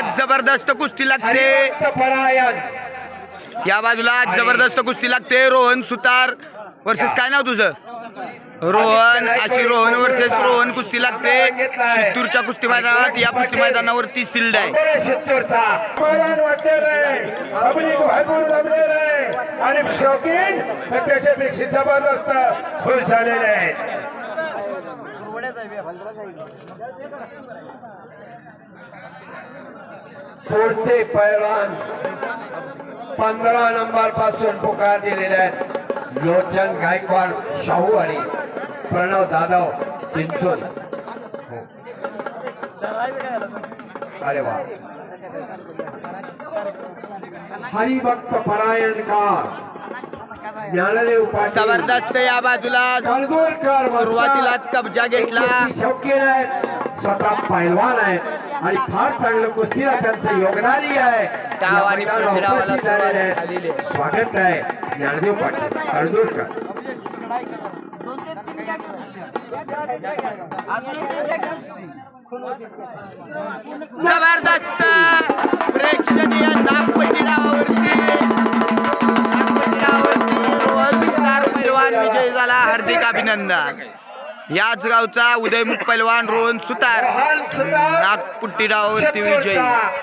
आज जबरदस्त कुस्ती लागते. या बाजूला आज जबरदस्त कुस्ती लागते. रोहन सुतार वर्सेस काय नाव तुझं? रोहन अशी रोहन वर्सेस रोहन कुस्ती लागते. शित्तूरच्या कुस्ती मैदानात या कुस्ती मैदानावरती सिल्ड आहे. आणि शौकीन त्याच्यापेक्षा जबरदस्त खुश झालेले आहेत. पुढचे पैलवान. पंधरा नंबरपासून पुकार दिलेले आहेत. लोचन गायकवाड शाहू आणि प्रणव जाधव चिंचून अरे वा. हरिभक्त परायण का? जबरदस्त या बाजूला. सुरुवातीलाच कब्जा घेतला. स्वतः पैलवान आहेत आणि फार चांगलं कुस्तीला त्यांचं योगदानही आहे. आहे. स्वागत आहे. ज्ञानदेव पाटील कळदूरकर जबरदस्त! प्रेक्षणीय नागपट्टी डावावरती. नागपट्टी डावावरती रोहन पैलवान विजयी झाला. हार्दिक अभिनंदन. याच गावचा उदयमुख पैलवान रोहन सुतार. नागपुट्टी डावावरती विजयी विजय.